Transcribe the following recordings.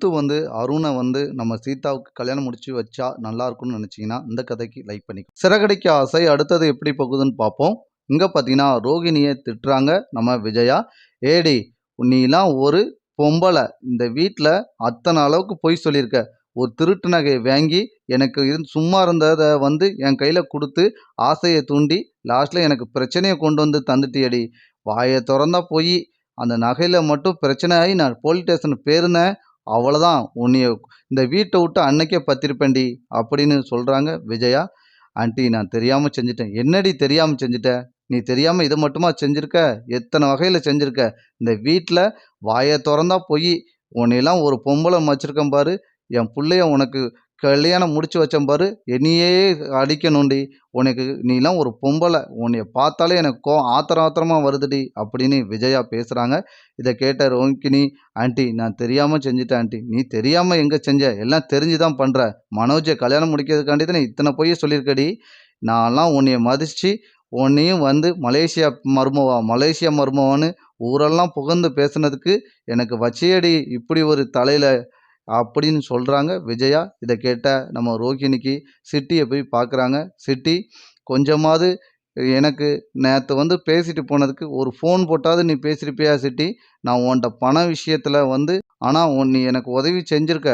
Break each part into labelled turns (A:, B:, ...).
A: முத்து வந்து அருணை வந்து நம்ம சீதாவுக்கு கல்யாணம் முடிச்சு வச்சா நல்லா இருக்கும்னு நினச்சிங்கன்னா இந்த கதைக்கு லைக் பண்ணி சிறகடிக்க ஆசை அடுத்தது எப்படி போகுதுன்னு பார்ப்போம் இங்கே பார்த்தீங்கன்னா ரோகிணியை திட்டுறாங்க நம்ம விஜயா. ஏடி நீலாம் ஒரு பொம்பளை. இந்த வீட்டில் அத்தனை அளவுக்கு பொய் சொல்லியிருக்க. ஒரு திருட்டு நகையை வாங்கி எனக்கு இருந்து சும்மா இருந்ததை வந்து என் கையில் கொடுத்து ஆசையை தூண்டி லாஸ்ட்டில் எனக்கு பிரச்சனையை கொண்டு வந்து தந்துட்டியடி. வாயை திறந்தா போய் அந்த நகையில் மட்டும் பிரச்சனை ஆகி நான் போலீஸ் ஸ்டேஷன் பேருந்தேன் அவ்வளோதான் உன்னைய இந்த வீட்டை விட்டு அன்னைக்கே பத்திருப்பேன்டி அப்படின்னு சொல்கிறாங்க விஜயா. ஆண்டி நான் தெரியாமல் செஞ்சுட்டேன். என்னடி தெரியாமல் செஞ்சுட்டேன் நீ தெரியாமல் இதை மட்டுமா செஞ்சுருக்க? எத்தனை வகையில் செஞ்சுருக்க? இந்த வீட்டில் வாயை திறந்தா போய் உன்னையெல்லாம் ஒரு பொம்பளை வச்சுருக்கேன் பாரு. என் பிள்ளைய உனக்கு கல்யாணம் முடிச்சு வச்சேன் பாரு என்னையே அடிக்கணும்டி. உனக்கு நீலாம் ஒரு பொம்பளை உன்னைய பார்த்தாலே எனக்கு கோ ஆத்திரம் ஆத்திரமாக வருதுடி அப்படின்னு விஜயா பேசுகிறாங்க இதை கேட்ட ரோங்கினி ஆண்டி நான் தெரியாமல் செஞ்சுட்டேன் ஆண்டி. நீ தெரியாமல் எங்கே செஞ்ச? எல்லாம் தெரிஞ்சு தான் பண்ணுற மனோஜை கல்யாணம் முடிக்கிறதுக்காண்டி தான் இத்தனை பொய்ய சொல்லியிருக்கடி. நான்லாம் உன்னைய மதித்து உன்னையும் வந்து மலேசியா மருமவா மலேசியா மருமவான்னு ஊரெல்லாம் புகழ்ந்து பேசுனதுக்கு எனக்கு வச்சியடி. இப்படி ஒரு தலையில் அப்படின்னு சொல்கிறாங்க விஜயா இதை கேட்ட நம்ம ரோகிணிக்கு சிட்டியை போய் பார்க்குறாங்க. சிட்டி கொஞ்சமாவது எனக்கு நேற்று வந்து பேசிட்டு போனதுக்கு ஒரு ஃபோன் போட்டாவது நீ பேசியிருப்பியா சிட்டி? நான் உன்கிட்ட பண விஷயத்தில் வந்து ஆனால் உன் நீ எனக்கு உதவி செஞ்சுருக்க.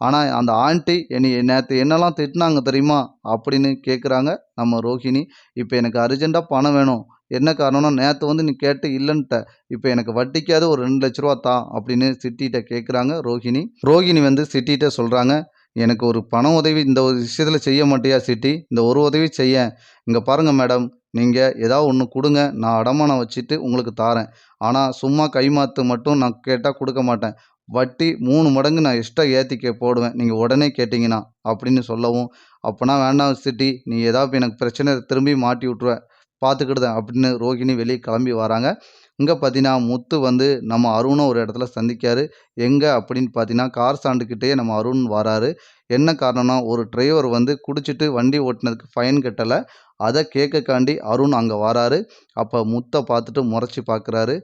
A: ஆனால் அந்த ஆண்டி என்னை நேற்று என்னெல்லாம் திட்டினாங்க தெரியுமா? அப்படின்னு கேட்குறாங்க நம்ம ரோஹிணி இப்போ எனக்கு அர்ஜெண்ட்டாக பணம் வேணும். என்ன காரணம்னா நேற்று வந்து நீ கேட்டு இல்லைன்ட்ட. இப்போ எனக்கு வட்டிக்காவது ஒரு ரெண்டு லட்ச ரூபா தா அப்படின்னு சிட்டிகிட்ட கேட்குறாங்க ரோஹிணி. ரோஹிணி வந்து சிட்டிகிட்ட சொல்கிறாங்க எனக்கு ஒரு பண உதவி இந்த ஒரு விஷயத்தில் செய்ய மாட்டியா சிட்டி? இந்த ஒரு உதவி செய்ய. இங்கே பாருங்கள் மேடம் நீங்கள் ஏதாவது ஒன்று கொடுங்க. நான் அடமானம் வச்சுட்டு உங்களுக்கு தாரேன் ஆனால் சும்மா கைமாத்து மட்டும் நான் கேட்டால் கொடுக்க மாட்டேன். வட்டி மூணு மடங்கு நான் எக்ஸ்ட்ரா ஏற்றிக்க போடுவேன். நீங்கள் உடனே கேட்டிங்கன்னா அப்படின்னு சொல்லவும் அப்போனா வேண்டாம் சிட்டி. நீ ஏதாவது எனக்கு பிரச்சனை திரும்பி மாட்டி விட்ருவேன் பார்த்துக்கிடுதேன் அப்படின்னு ரோகிணி வெளியே கிளம்பி வராங்க. இங்கே பார்த்தீங்கன்னா முத்து வந்து நம்ம அருணை ஒரு இடத்துல சந்திக்காரு எங்கே அப்படின்னு பார்த்தீங்கன்னா கார் ஸ்டாண்டுக்கிட்டேயே நம்ம அருண் வராரு. என்ன காரணம்னா ஒரு டிரைவர் வந்து குடிச்சிட்டு வண்டி ஓட்டினதுக்கு ஃபைன் கட்டலை. அதை கேட்கக்காண்டி அருண் அங்கே வராரு. அப்போ முத்தை பார்த்துட்டு முறைச்சி பார்க்குறாரு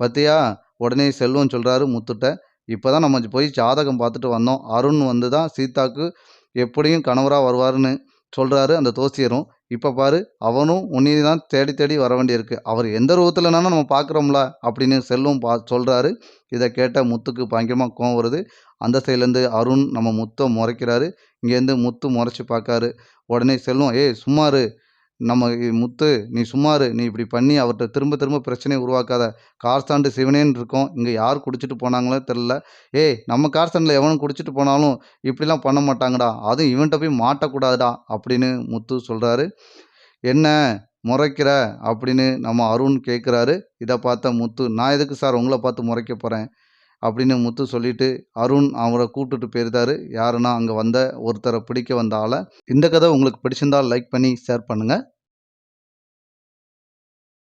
A: பார்த்தியா உடனே செல்வம் சொல்கிறாரு முத்துட்ட. இப்போ தான் நம்ம போய் ஜாதகம் பார்த்துட்டு வந்தோம். அருண் வந்து தான் சீதாக்கு எப்படியும் கணவராக வருவாருன்னு. சொல்கிறாரு அந்த தோசியரும் இப்போ பாரு அவனும் உன்னை தான் தேடி தேடி வர வேண்டியிருக்கு. அவர் எந்த ரூபத்தில்னாலும் நம்ம பார்க்குறோம்ல அப்படின்னு செல்லும் பா சொல்கிறாரு இதை கேட்ட முத்துக்கு பயங்கரமாக கோவம் வருது. அந்த சைட்லேருந்து அருண் நம்ம முத்தை முறைக்கிறாரு. இங்கேருந்து முத்து முறைச்சி பார்க்காரு. உடனே செல்லும் ஏய் சும்மாரு நம்ம முத்து நீ சும்மாரு. நீ இப்படி பண்ணி அவர்கிட்ட திரும்ப திரும்ப பிரச்சனையை உருவாக்காத. கார் ஸ்டாண்டு சிவனேன்னு இருக்கோம். இங்கே யார் குடிச்சிட்டு போனாங்களோ தெரில ஏய் நம்ம கார் ஸ்டாண்டில் எவனும் குடிச்சிட்டு போனாலும் இப்படிலாம் பண்ண மாட்டாங்கடா. அதுவும் இவன்கிட்ட போய் மாட்டக்கூடாதுடா அப்படின்னு முத்து சொல்கிறாரு என்ன முறைக்கிற? அப்படின்னு நம்ம அருண் கேட்குறாரு இதை பார்த்த முத்து நான் எதுக்கு சார் உங்களை பார்த்து முறைக்க போகிறேன் அப்படின்னு முத்து சொல்லிட்டு அருண் அவரை கூப்பிட்டுட்டு போயிருந்தாரு. யாருன்னா அங்கே வந்த ஒருத்தரை பிடிக்க வந்த ஆளை. இந்த கதை உங்களுக்கு பிடிச்சிருந்தால் லைக் பண்ணி ஷேர் பண்ணுங்கள்